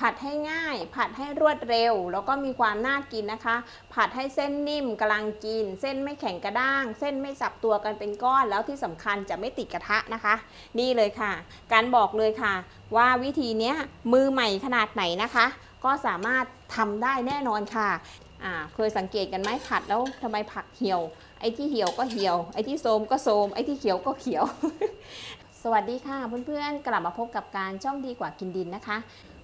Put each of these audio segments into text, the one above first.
ผัดให้ง่าย ผัดให้รวดเร็ว แล้วก็มีความน่ากินนะคะ ผัดให้เส้นนิ่มกำลังกิน เส้นไม่แข็งกระด้าง เส้นไม่สับตัวกันเป็นก้อน แล้วที่สำคัญจะไม่ติดกระทะนะคะ นี่เลยค่ะ การบอกเลยค่ะ ว่าวิธีนี้มือใหม่ขนาดไหนนะคะ ก็สามารถทำได้แน่นอนค่ะเคยสังเกตกันไหมผัดแล้วทำไมผักเหี่ยว ไอ้ที่เหี่ยวก็เหี่ยว ไอ้ที่โทมก็โทมไอ้ที่เขียวก็เขียว สวัสดีค่ะเพื่อนๆ กลับมาพบกับการช่องดีกว่ากินดินนะคะ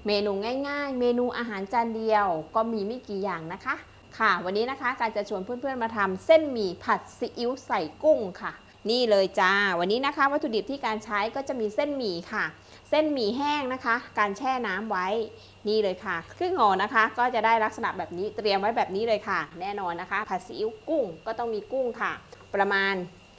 เมนูง่ายๆ เมนูอาหารจานเดียวก็มีไม่กี่อย่างนะคะ ค่ะ วันนี้นะคะการจะชวนเพื่อนๆมาทำเส้นหมี่ผัดซีอิ๊วใส่กุ้งค่ะ นี่เลยจ้า วันนี้นะคะ วัตถุดิบที่การใช้ก็จะมีเส้นหมี่ค่ะ เส้นหมี่แห้งนะคะ การแช่น้ำไว้ นี่เลยค่ะครึ่งห่อนะคะ ก็จะได้ลักษณะแบบนี้เตรียมไว้แบบนี้เลยค่ะ แน่นอนนะคะ ผัดซีอิ๊วกุ้งก็ต้องมีกุ้งค่ะ ประมาณ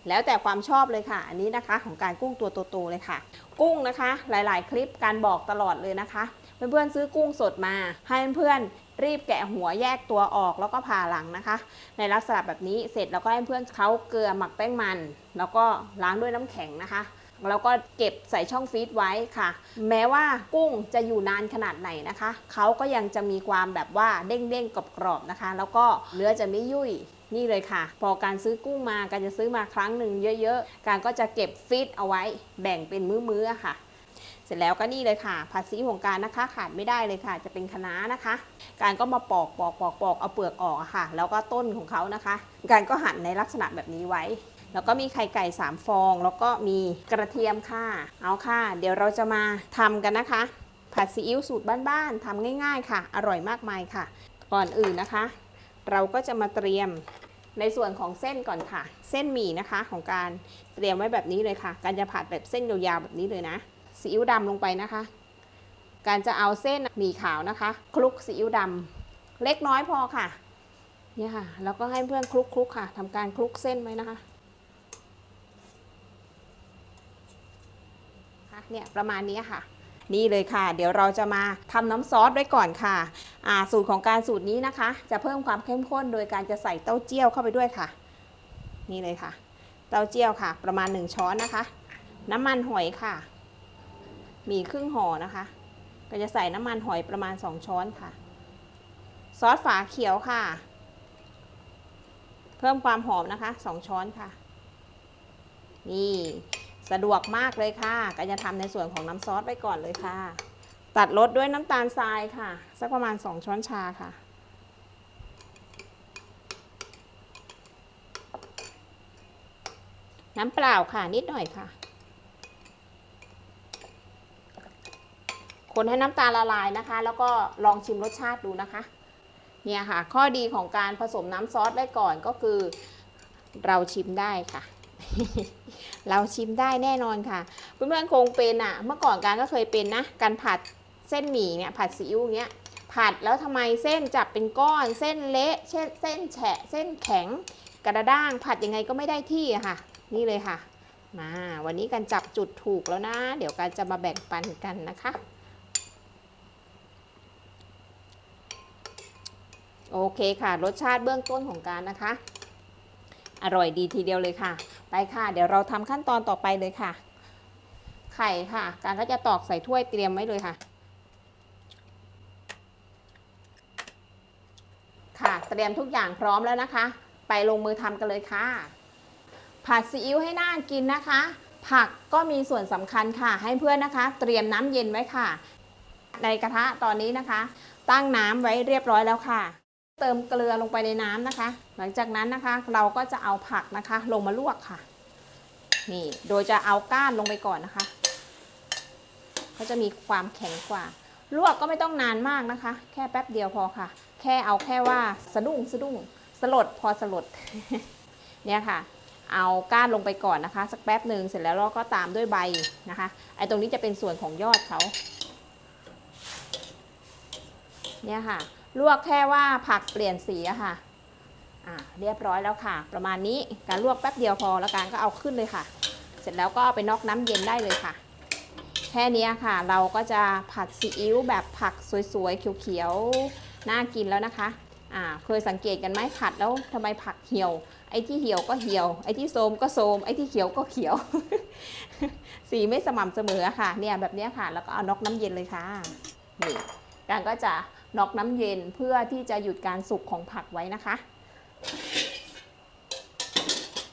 แล้วแต่ความชอบเลยค่ะ อันนี้นะคะของการกุ้งตัวโตๆเลยค่ะ กุ้งนะคะ หลายๆ คลิปการบอกตลอดเลยนะคะ เพื่อนๆซื้อกุ้งสดมา ให้เพื่อนๆรีบแกะหัวแยกตัวออกแล้วก็ผ่าหลังนะคะ ในลักษณะแบบนี้เสร็จแล้วก็ให้เพื่อนเขาเกลือหมักแป้งมัน แล้วก็ล้างด้วยน้ำแข็งนะคะแล้วก็เก็บใส่ช่องฟรีซไว้ค่ะ แม้ว่ากุ้งจะอยู่นานขนาดไหนนะคะเขาก็ยังจะมีความแบบว่าเด้งๆกรอบๆนะคะ แล้วก็เนื้อจะไม่ยุ่ยนี่เลยค่ะ พอการซื้อกุ้งมาการจะซื้อมาครั้งหนึ่งเยอะ ๆ การก็จะเก็บฟีดเอาไว้ แบ่งเป็นมื้อๆค่ะ เสร็จแล้วก็นี่เลยค่ะภาษีของการนะคะ ขาดไม่ได้เลยค่ะ จะเป็นคะน้านะคะ การก็มาปอกปอกปอกปอกเอาเปลือกออกค่ะ แล้วก็ต้นของเขานะคะ การก็หั่นในลักษณะแบบนี้ไว้ แล้วก็มีไข่ไก่ 3 ฟอง แล้วก็มีกระเทียมค่ะ เอาค่ะ เดี๋ยวเราจะมาทำกันนะคะ ผัดซีอิ๊วสูตรบ้านๆทำง่าย ๆ ค่ะ อร่อยมากมายค่ะ ก่อนอื่นนะคะ เราก็จะมาเตรียมในส่วนของเส้นก่อนค่ะ เส้นหมี่นะคะของการเตรียมไว้แบบนี้เลยค่ะ การจะผัดแบบเส้นยาวๆแบบนี้เลยนะ ซีอิ๊วดำลงไปนะคะ การจะเอาเส้นหมี่ขาวนะคะ คลุกซีอิ๊วดำเล็กน้อยพอค่ะเนี่ยค่ะ แล้วก็ให้เพื่อนคลุกคลุกๆค่ะทำการคลุกเส้นไว้นะคะค่ะเนี่ยประมาณนี้ค่ะ นี่เลยค่ะ เดี๋ยวเราจะมาทำน้ำซอสด้วยก่อนค่ะอ่าสูตรของการสูตรนี้นะคะ จะเพิ่มความเข้มข้นโดยการจะใส่เต้าเจี้ยวเข้าไปด้วยค่ะ นี่เลยค่ะ เต้าเจี้ยวค่ะ ประมาณ 1 ช้อนนะคะ น้ำมันหอยค่ะ หมี่ครึ่งห่อนะคะ ก็จะใส่น้ำมันหอยประมาณ 2 ช้อนค่ะ ซอสฝาเขียวค่ะ เพิ่มความหอมนะคะ 2 ช้อนค่ะ นี่สะดวกมากเลยค่ะ ก็จะทำในส่วนของน้ำซอสไว้ก่อนเลยค่ะ ตัดรสด้วยน้ำตาลทรายค่ะ สักประมาณ 2 ช้อนชาค่ะน้ำเปล่าค่ะนิดหน่อยค่ะ คนให้น้ำตาลละลายนะคะ แล้วก็ลองชิมรสชาติดูนะคะ เนี่ยค่ะ ข้อดีของการผสมน้ำซอสไว้ก่อนก็คือ เราชิมได้ค่ะ เราชิมได้แน่นอนค่ะ เพื่อนๆคงเป็นอะเมื่อก่อนการก็เคยเป็นนะ การผัดเส้นหมี่เนี่ยผัดซีอิ๊วเงี้ยผัดแล้วทำไมเส้นจับเป็นก้อนเส้นเละเช่นเส้นแฉะเส้นแข็งกระด้าง ผัดยังไงก็ไม่ได้ที่ค่ะ นี่เลยค่ะ มาวันนี้กันจับจุดถูกแล้วนะ เดี๋ยวการจะมาแบ่งปันกันนะคะ โอเคค่ะ รสชาติเบื้องต้นของการนะคะ อร่อยดีทีเดียวเลยค่ะ ไปค่ะ เดี๋ยวเราทำขั้นตอนต่อไปเลยค่ะ ไข่ค่ะ การก็จะตอกใส่ถ้วยเตรียมไว้เลยค่ะ ค่ะ เตรียมทุกอย่างพร้อมแล้วนะคะ ไปลงมือทำกันเลยค่ะ ผัดซีอิ๊วให้น่ากินนะคะ ผักก็มีส่วนสำคัญค่ะ ให้เพื่อนนะคะ เตรียมน้ำเย็นไว้ค่ะ ในกระทะตอนนี้นะคะ ตั้งน้ำไว้เรียบร้อยแล้วค่ะ เติมเกลือลงไปในน้ำนะคะ หลังจากนั้นนะคะเราก็จะเอาผักนะคะ ลงมาลวกค่ะ นี่โดยจะเอาก้านลงไปก่อนนะคะก็จะมีความแข็งกว่า ลวกก็ไม่ต้องนานมากนะคะ แค่แป๊บเดียวพอค่ะ แค่เอาแค่ว่าสะดุ้งสะดุ้งสลดพอสลดเนี่ยค่ะ เอาก้านลงไปก่อนนะคะ สักแป๊บหนึ่งเสร็จแล้วเราก็ตามด้วยใบนะคะ ไอ้ตรงนี้จะเป็นส่วนของยอดเขาเนี่ยค่ะ ลวกแค่ว่าผักเปลี่ยนสีอะค่ะอ่าเรียบร้อยแล้วค่ะ ประมาณนี้การลวกแป๊บเดียวพอแล้วการก็เอาขึ้นเลยค่ะ เสร็จแล้วก็เอาไปนอกน้ำเย็นได้เลยค่ะ แค่นี้ค่ะ เราก็จะผัดซีอิ๊วแบบผักสวยๆเขียวๆน่ากินแล้วนะคะอ่าเคยสังเกตกันไหมผัดแล้วทำไมผักเหี่ยว ไอ้ที่เหี่ยวก็เหี่ยว ไอ้ที่โทมก็โทมไอ้ที่เขียวก็เขียว สีไม่สม่ำเสมอค่ะ เนี่ยแบบนี้ค่ะ แล้วก็เอานอกน้ำเย็นเลยค่ะนี่การก็จะ น็อกน้ำเย็นเพื่อที่จะหยุดการสุกของผักไว้นะคะ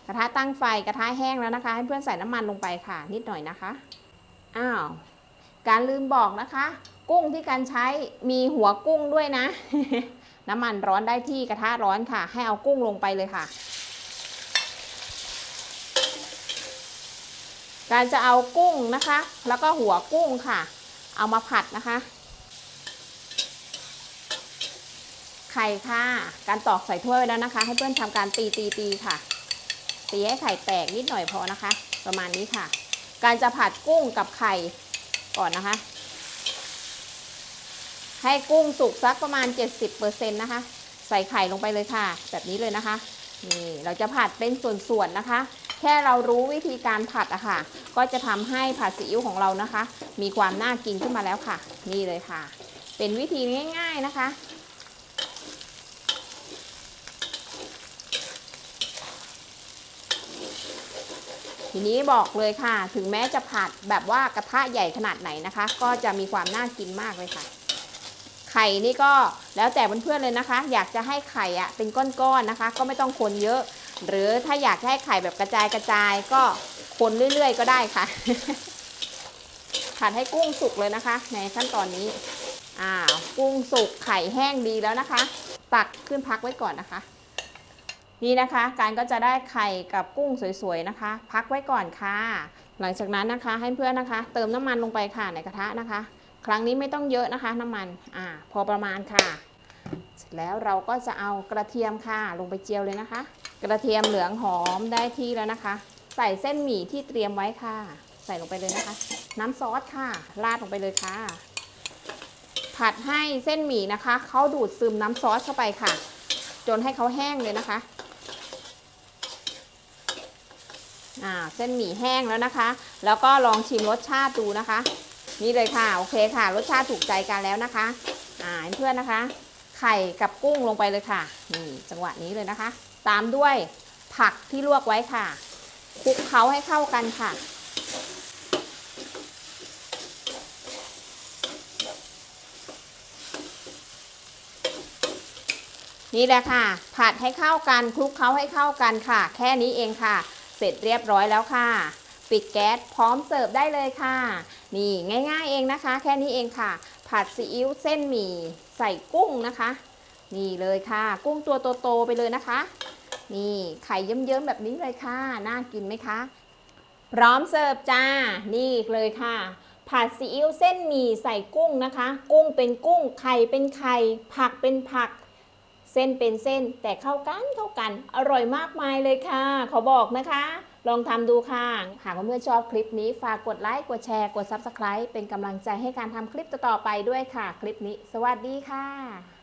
กระทะตั้งไฟกระทะแห้งแล้วนะคะ ให้เพื่อนใส่น้ำมันลงไปค่ะ นิดหน่อยนะคะอ้าวการลืมบอกนะคะ กุ้งที่การใช้มีหัวกุ้งด้วยนะ น้ำมันร้อนได้ที่กระทะร้อนค่ะ ให้เอากุ้งลงไปเลยค่ะการจะเอากุ้งนะคะ แล้วก็หัวกุ้งค่ะ เอามาผัดนะคะ ไข่ค่ะ การตอกใส่ถ้วยไว้แล้วนะคะ ให้เพื่อนทำการตีตีตีค่ะ ตีให้ไข่แตกนิดหน่อยพอนะคะ ประมาณนี้ค่ะ การจะผัดกุ้งกับไข่ก่อนนะคะ ให้กุ้งสุกสักประมาณ 70%นะคะ ใส่ไข่ลงไปเลยค่ะ แบบนี้เลยนะคะ นี่เราจะผัดเป็นส่วนๆนะคะ แค่เรารู้วิธีการผัดอะค่ะ ก็จะทำให้ผัดซีอิ๊วของเรานะคะ มีความน่ากินขึ้นมาแล้วค่ะ นี่เลยค่ะ เป็นวิธีง่าย ๆนะคะ ทีนี้บอกเลยค่ะ ถึงแม้จะผัดแบบว่ากระทะใหญ่ขนาดไหนนะคะ ก็จะมีความน่ากินมากเลยค่ะ ไข่นี่ก็แล้วแต่เพื่อนๆเลยนะคะ อยากจะให้ไข่อะเป็นก้อนๆนะคะ ก็ไม่ต้องคนเยอะ หรือถ้าอยากให้ไข่แบบกระจายกระจายก็คนเรื่อยๆ ก็ได้ค่ะผัดให้กุ้งสุกเลยนะคะ ในขั้นตอนนี้อ้าวกุ้งสุกไข่แห้งดีแล้วนะคะ ตักขึ้นพักไว้ก่อนนะคะ นี่นะคะ การก็จะได้ไข่กับกุ้งสวยๆนะคะ พักไว้ก่อนค่ะ หลังจากนั้นนะคะให้เพื่อนนะคะ เติมน้ำมันลงไปค่ะในกระทะนะคะ ครั้งนี้ไม่ต้องเยอะนะคะ น้ำมันอ่าพอประมาณค่ะ เสร็จแล้วเราก็จะเอากระเทียมค่ะลงไปเจียวเลยนะคะ กระเทียมเหลืองหอมได้ที่แล้วนะคะ ใส่เส้นหมี่ที่เตรียมไว้ค่ะ ใส่ลงไปเลยนะคะ น้ำซอสค่ะราดลงไปเลยค่ะ ผัดให้เส้นหมี่นะคะเขาดูดซึมน้ำซอสเข้าไปค่ะ จนให้เขาแห้งเลยนะคะ อ่าเส้นหมี่แห้งแล้วนะคะ แล้วก็ลองชิมรสชาติดูนะคะ นี่เลยค่ะโอเคค่ะ รสชาติถูกใจกันแล้วนะคะอ่าเพื่อนนะคะ ไข่กับกุ้งลงไปเลยค่ะนี่จังหวะนี้เลยนะคะ ตามด้วยผักที่ลวกไว้ค่ะคลุกเคล้าให้เข้ากันค่ะนี่แหละค่ะ ผัดให้เข้ากันคลุกเคล้าให้เข้ากันค่ะ แค่นี้เองค่ะ เสร็จเรียบร้อยแล้วค่ะ ปิดแก๊สพร้อมเสิร์ฟได้เลยค่ะ นี่ง่ายๆเองนะคะ แค่นี้เองค่ะ ผัดซีอิ๊วเส้นหมี่ใส่กุ้งนะคะ นี่เลยค่ะ กุ้งตัวโตๆไปเลยนะคะ นี่ไข่เยิ้มๆแบบนี้เลยค่ะ น่ากินไหมคะ พร้อมเสิร์ฟจ้า นี่เลยค่ะผัดซีอิ๊วเส้นหมี่ใส่กุ้งนะคะ กุ้งเป็นกุ้ง ไข่เป็นไข่ ผักเป็นผัก เส้นเป็นเส้นแต่เข้ากันเข้ากัน อร่อยมากมายเลยค่ะ ขอบอกนะคะ ลองทำดูค่ะ หากว่าเพื่อนชอบคลิปนี้ฝากกดไลค์ กดแชร์ กด Subscribe เป็นกำลังใจให้การทำคลิปต่อๆไปด้วยค่ะ คลิปนี้ สวัสดีค่ะ